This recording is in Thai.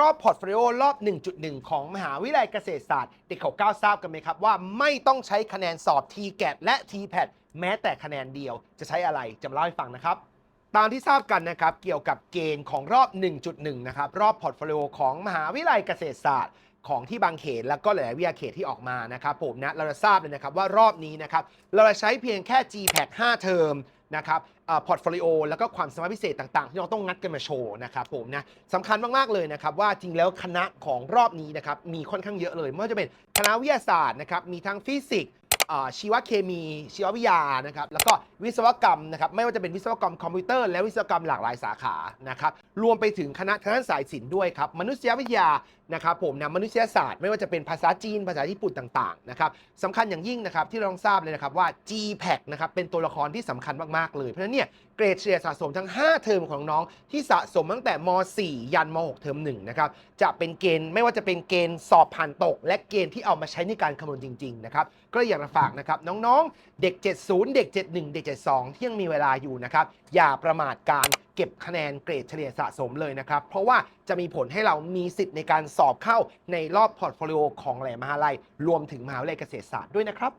รอบพอร์ตโฟลิโอรอบ 1.1 ของมหาวิทยาลัยเกษตรศาสตร์ เด็กเขาก้าวทราบกันไหมครับว่าไม่ต้องใช้คะแนนสอบ t g a t และ t p a t แม้แต่คะแนนเดียวจะใช้อะไรจะมาเล่าให้ฟังนะครับตามที่ทราบกันนะครับ เกี่ยวกับเกณฑ์ของรอบ 1.1 นะครับ รอบพอร์ตโฟลิโอของมหาวิทยาลัยเกษตรศาสตร์ ของที่บางเขตแล้วก็หลาย ๆ วิทยาเขตที่ออกมานะครับผมนะเราจะทราบเลยนะครับว่ารอบนี้นะครับ เราจะใช้เพียงแค่ GPAC 5 เทอม นะครับพอร์ตโฟลิโอแล้วก็ความสามารถพิเศษต่าง ๆ ที่เราต้องงัดกันมาโชว์นะครับผมนะสำคัญมาก ๆ เลยนะครับ ว่าจริงแล้วคณะของรอบนี้นะครับ มีค่อนข้างเยอะเลย ไม่ว่าจะเป็นคณะวิทยาศาสตร์นะครับ มีทั้งฟิสิกส์ชีวเคมี ชีววิทยานะครับ แล้วก็วิศวกรรมนะครับ ไม่ว่าจะเป็นวิศวกรรมคอมพิวเตอร์และวิศวกรรมหลากหลายสาขา นะครับ รวมไปถึงคณะทางด้านสายศิลป์ด้วยครับ มนุษยวิทยา นะครับผมนะมนุษยศาสตร์ไม่ว่าจะเป็นภาษาจีนภาษาญี่ปุ่นต่างๆนะครับสำคัญอย่างยิ่งนะครับที่เราต้องทราบเลยนะครับว่า GPAC นะครับเป็นตัวละครที่สำคัญมากๆเลยเพราะฉะนั้นเนี่ยเกรดเฉลี่ยสะสมทั้ง 5 เทอมของน้องที่สะสมตั้งแต่ม .4 ยันม .6 เทอม1นะครับจะเป็นเกณฑ์ไม่ว่าจะเป็นเกณฑ์สอบผ่านตก และเกณฑ์ที่เอามาใช้ในการคำนวณจริงๆนะครับก็อยากจะฝากนะครับน้องๆ เด็ก 70 เด็ก 71 เด็ก 72 ที่ยังมีเวลาอยู่นะครับอย่าประมาทการ ก็บคะแนนเกรดเฉลี่ยสะสมเลยนะครับ เพราะว่าจะมีผลให้เรามีสิทธิ์ในการสอบเข้าในรอบพอร์ตโฟลิโอของหลายมหาลัย รวมถึงมหาวิทยาลัยเกษตรศาสตร์ด้วยนะครับ